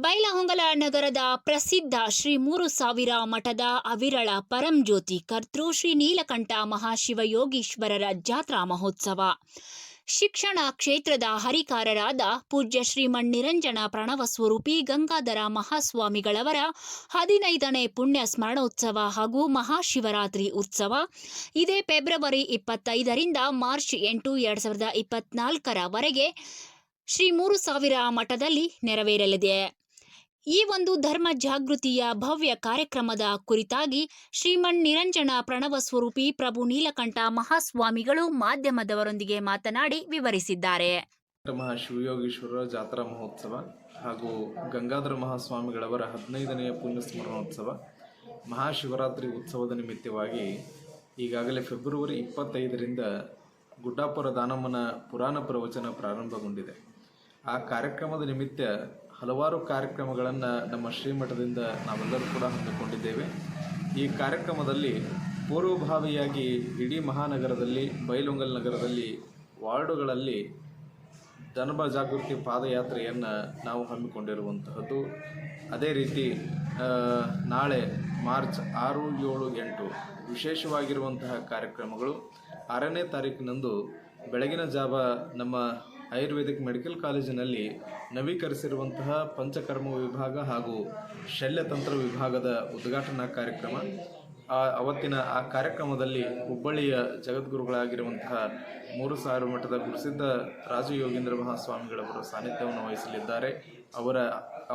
ಬೈಲಹೊಂಗಲ ನಗರದ ಪ್ರಸಿದ್ಧ ಶ್ರೀ ಮೂರು ಸಾವಿರ ಮಠದ ಅವಿರಳ ಪರಂಜ್ಯೋತಿ ಕರ್ತೃ ಶ್ರೀ ನೀಲಕಂಠ ಮಹಾಶಿವಯೋಗೀಶ್ವರರ ಜಾತ್ರಾ ಮಹೋತ್ಸವ. ಶಿಕ್ಷಣ ಕ್ಷೇತ್ರದ ಹರಿಕಾರರಾದ ಪೂಜ್ಯ ಶ್ರೀಮಣ್ ನಿರಂಜನ ಪ್ರಣವ ಸ್ವರೂಪಿ ಗಂಗಾಧರ ಮಹಾಸ್ವಾಮಿಗಳವರ ಹದಿನೈದನೇ ಪುಣ್ಯ ಸ್ಮರಣೋತ್ಸವ ಹಾಗೂ ಮಹಾಶಿವರಾತ್ರಿ ಉತ್ಸವ. ಇದೇ ಫೆಬ್ರವರಿ ಇಪ್ಪತ್ತೈದರಿಂದ ಮಾರ್ಚ್ ಎಂಟು ಎರಡು ಸಾವಿರದ ಇಪ್ಪತ್ನಾಲ್ಕರವರೆಗೆ ಶ್ರೀ ಮೂರು ಸಾವಿರ ಮಠದಲ್ಲಿ ನೆರವೇರಲಿದೆ. ಈ ಒಂದು ಧರ್ಮ ಜಾಗೃತಿಯ ಭವ್ಯ ಕಾರ್ಯಕ್ರಮದ ಕುರಿತಾಗಿ ಶ್ರೀಮನ್ ನಿರಂಜನ ಪ್ರಣವ ಸ್ವರೂಪಿ ಪ್ರಭು ನೀಲಕಂಠ ಮಹಾಸ್ವಾಮಿಗಳು ಮಾಧ್ಯಮದವರೊಂದಿಗೆ ಮಾತನಾಡಿ ವಿವರಿಸಿದ್ದಾರೆ. ಮಹಾ ಶಿವಯೋಗೀಶ್ವರರ ಜಾತ್ರಾ ಮಹೋತ್ಸವ ಹಾಗೂ ಗಂಗಾಧರ ಮಹಾಸ್ವಾಮಿಗಳವರ ಹದಿನೈದನೆಯ ಪುಣ್ಯಸ್ಮರಣೋತ್ಸವ ಮಹಾಶಿವರಾತ್ರಿ ಉತ್ಸವದ ನಿಮಿತ್ತವಾಗಿ ಈಗಾಗಲೇ ಫೆಬ್ರವರಿ ಇಪ್ಪತ್ತೈದರಿಂದ ಗುಡ್ಡಾಪುರ ದಾನಮ್ಮನ ಪುರಾಣ ಪ್ರವಚನ ಪ್ರಾರಂಭಗೊಂಡಿದೆ. ಆ ಕಾರ್ಯಕ್ರಮದ ನಿಮಿತ್ತ ಹಲವಾರು ಕಾರ್ಯಕ್ರಮಗಳನ್ನು ನಮ್ಮ ಶ್ರೀಮಠದಿಂದ ನಾವೆಲ್ಲರೂ ಕೂಡ ಹಮ್ಮಿಕೊಂಡಿದ್ದೇವೆ. ಈ ಕಾರ್ಯಕ್ರಮದಲ್ಲಿ ಪೂರ್ವಭಾವಿಯಾಗಿ ಇಡೀ ಮಹಾನಗರದಲ್ಲಿ, ಬೈಲೊಂಗಲ್ ನಗರದಲ್ಲಿ, ವಾರ್ಡುಗಳಲ್ಲಿ ಜನಪ ಜಾಗೃತಿ ಪಾದಯಾತ್ರೆಯನ್ನು ನಾವು ಹಮ್ಮಿಕೊಂಡಿರುವಂತಹದ್ದು. ಅದೇ ರೀತಿ ನಾಳೆ ಮಾರ್ಚ್ ಆರು, ಏಳು, ಎಂಟು ವಿಶೇಷವಾಗಿರುವಂತಹ ಕಾರ್ಯಕ್ರಮಗಳು. ಆರನೇ ತಾರೀಕಿನಂದು ಬೆಳಗಿನ ಜಾವ ನಮ್ಮ ಆಯುರ್ವೇದಿಕ್ ಮೆಡಿಕಲ್ ಕಾಲೇಜಿನಲ್ಲಿ ನವೀಕರಿಸಿರುವಂತಹ ಪಂಚಕರ್ಮ ವಿಭಾಗ ಹಾಗೂ ಶಲ್ಯತಂತ್ರ ವಿಭಾಗದ ಉದ್ಘಾಟನಾ ಕಾರ್ಯಕ್ರಮ. ಆ ಅವತ್ತಿನ ಆ ಕಾರ್ಯಕ್ರಮದಲ್ಲಿ ಹುಬ್ಬಳ್ಳಿಯ ಜಗದ್ಗುರುಗಳಾಗಿರುವಂತಹ ಮೂರು ಸಾವಿರ ಮಠದ ಗುರುಸಿದ್ಧ ರಾಜಯೋಗೀಂದ್ರ ಮಹಾಸ್ವಾಮಿಗಳವರು ಸಾನ್ನಿಧ್ಯವನ್ನು ವಹಿಸಲಿದ್ದಾರೆ. ಅವರ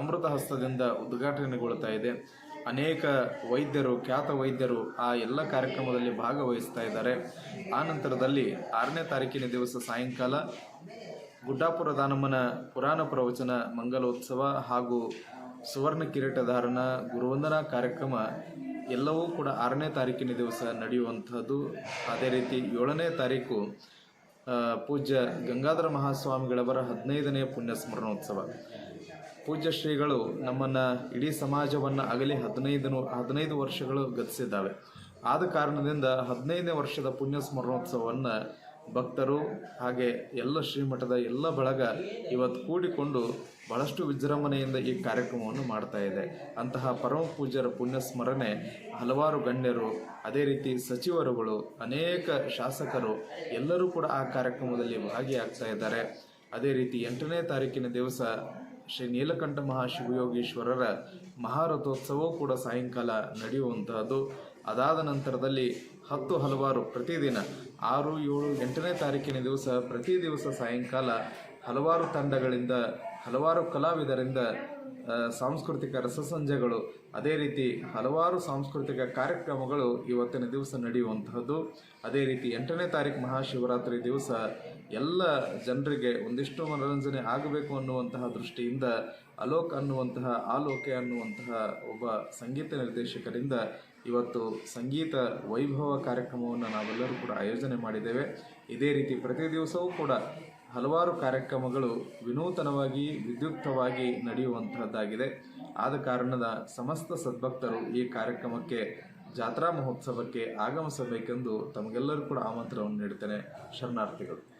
ಅಮೃತ ಹಸ್ತದಿಂದ ಉದ್ಘಾಟನೆಗೊಳ್ತಾ ಇದೆ. ಅನೇಕ ವೈದ್ಯರು, ಖ್ಯಾತ ವೈದ್ಯರು ಆ ಎಲ್ಲ ಕಾರ್ಯಕ್ರಮದಲ್ಲಿ ಭಾಗವಹಿಸ್ತಾ ಇದ್ದಾರೆ. ಆ ನಂತರದಲ್ಲಿ ಆರನೇ ತಾರೀಕಿನ ದಿವಸ ಸಾಯಂಕಾಲ ಗುಡ್ಡಾಪುರ ದಾನಮ್ಮನ ಪುರಾಣ ಪ್ರವಚನ, ಮಂಗಲೋತ್ಸವ ಹಾಗೂ ಸುವರ್ಣ ಕಿರೀಟಧಾರಣ ಗುರುವಂದನಾ ಕಾರ್ಯಕ್ರಮ ಎಲ್ಲವೂ ಕೂಡ ಆರನೇ ತಾರೀಕಿನ ದಿವಸ ನಡೆಯುವಂಥದ್ದು ಅದೇ ರೀತಿ ಏಳನೇ ತಾರೀಕು ಪೂಜ್ಯ ಗಂಗಾಧರ ಮಹಾಸ್ವಾಮಿಗಳವರ ಹದಿನೈದನೇ ಪುಣ್ಯ ಸ್ಮರಣೋತ್ಸವ ಪೂಜ್ಯ ಶ್ರೀಗಳು ನಮ್ಮನ್ನು ಇಡೀ ಸಮಾಜವನ್ನು ಅಗಲಿ ಹದಿನೈದು ಹದಿನೈದು ವರ್ಷಗಳು ಗತಿಸಿದ್ದಾವೆ. ಆದ ಕಾರಣದಿಂದ ಹದಿನೈದನೇ ವರ್ಷದ ಪುಣ್ಯ ಸ್ಮರಣೋತ್ಸವವನ್ನು ಭಕ್ತರು ಹಾಗೆ ಎಲ್ಲ ಶ್ರೀಮಠದ ಎಲ್ಲ ಬಳಗ ಇವತ್ತು ಕೂಡಿಕೊಂಡು ಬಹಳಷ್ಟು ವಿಜೃಂಭಣೆಯಿಂದ ಈ ಕಾರ್ಯಕ್ರಮವನ್ನು ಮಾಡ್ತಾ ಇದೆ. ಅಂತಹ ಪರಮ ಪೂಜ್ಯರ ಪುಣ್ಯ ಸ್ಮರಣೆ ಹಲವಾರು ಗಣ್ಯರು, ಅದೇ ರೀತಿ ಸಚಿವರುಗಳು, ಅನೇಕ ಶಾಸಕರು ಎಲ್ಲರೂ ಕೂಡ ಆ ಕಾರ್ಯಕ್ರಮದಲ್ಲಿ ಭಾಗಿಯಾಗ್ತಾ ಇದ್ದಾರೆ. ಅದೇ ರೀತಿ ಎಂಟನೇ ತಾರೀಕಿನ ದಿವಸ ಶ್ರೀ ನೀಲಕಂಠ ಮಹಾಶಿವಯೋಗೀಶ್ವರರ ಮಹಾರಥೋತ್ಸವವೂ ಕೂಡ ಸಾಯಂಕಾಲ ನಡೆಯುವಂತಹದ್ದು. ಅದಾದ ನಂತರದಲ್ಲಿ ಹತ್ತು ಹಲವಾರು ಪ್ರತಿದಿನ ಆರು, ಏಳು, ಎಂಟನೇ ತಾರೀಕಿನ ದಿವಸ ಪ್ರತಿ ದಿವಸ ಸಾಯಂಕಾಲ ಹಲವಾರು ತಂಡಗಳಿಂದ, ಹಲವಾರು ಕಲಾವಿದರಿಂದ ಸಾಂಸ್ಕೃತಿಕ ರಸಸಂಜೆಗಳು, ಅದೇ ರೀತಿ ಹಲವಾರು ಸಾಂಸ್ಕೃತಿಕ ಕಾರ್ಯಕ್ರಮಗಳು ಇವತ್ತಿನ ದಿವಸ ನಡೆಯುವಂತಹದ್ದು. ಅದೇ ರೀತಿ ಎಂಟನೇ ತಾರೀಕು ಮಹಾಶಿವರಾತ್ರಿ ದಿವಸ ಎಲ್ಲ ಜನರಿಗೆ ಒಂದಿಷ್ಟು ಮನೋರಂಜನೆ ಆಗಬೇಕು ಅನ್ನುವಂತಹ ದೃಷ್ಟಿಯಿಂದ ಅಲೋಕ್ ಅನ್ನುವಂತಹ, ಆಲೋಕೆ ಅನ್ನುವಂತಹ ಒಬ್ಬ ಸಂಗೀತ ನಿರ್ದೇಶಕರಿಂದ ಇವತ್ತು ಸಂಗೀತ ವೈಭವ ಕಾರ್ಯಕ್ರಮವನ್ನು ನಾವೆಲ್ಲರೂ ಕೂಡ ಆಯೋಜನೆ ಮಾಡಿದ್ದೇವೆ. ಇದೇ ರೀತಿ ಪ್ರತಿ ದಿವಸವೂ ಕೂಡ ಹಲವಾರು ಕಾರ್ಯಕ್ರಮಗಳು ವಿನೂತನವಾಗಿ, ವಿದ್ಯುಕ್ತವಾಗಿ ನಡೆಯುವಂತಹದ್ದಾಗಿದೆ. ಆದ ಕಾರಣದ ಸಮಸ್ತ ಸದ್ಭಕ್ತರು ಈ ಕಾರ್ಯಕ್ರಮಕ್ಕೆ, ಜಾತ್ರಾ ಮಹೋತ್ಸವಕ್ಕೆ ಆಗಮಿಸಬೇಕೆಂದು ತಮಗೆಲ್ಲರೂ ಕೂಡ ಆಮಂತ್ರಣವನ್ನು ನೀಡುತ್ತೇನೆ. ಶರಣಾರ್ಥಿಗಳು.